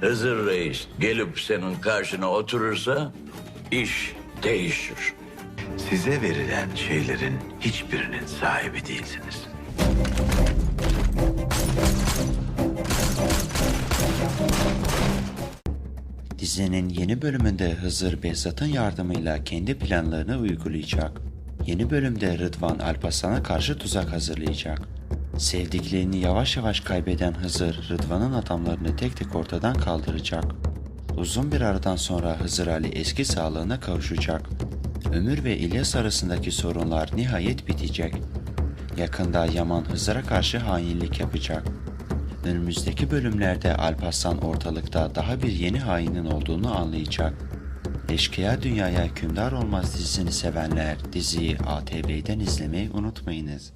Hızır Reis gelip senin karşına oturursa iş değişir. Size verilen şeylerin hiçbirinin sahibi değilsiniz. Dizinin yeni bölümünde Hızır Behzat'ın yardımıyla kendi planlarını uygulayacak. Yeni bölümde Rıdvan Alparslan'a karşı tuzak hazırlayacak. Sevdiklerini yavaş yavaş kaybeden Hızır, Rıdvan'ın adamlarını tek tek ortadan kaldıracak. Uzun bir aradan sonra Hızır Ali eski sağlığına kavuşacak. Ömür ve İlyas arasındaki sorunlar nihayet bitecek. Yakında Yaman Hızır'a karşı hainlik yapacak. Önümüzdeki bölümlerde Alparslan ortalıkta daha bir yeni hainin olduğunu anlayacak. Eşkıya Dünyaya Hükümdar Olmaz dizisini sevenler diziyi ATV'den izlemeyi unutmayınız.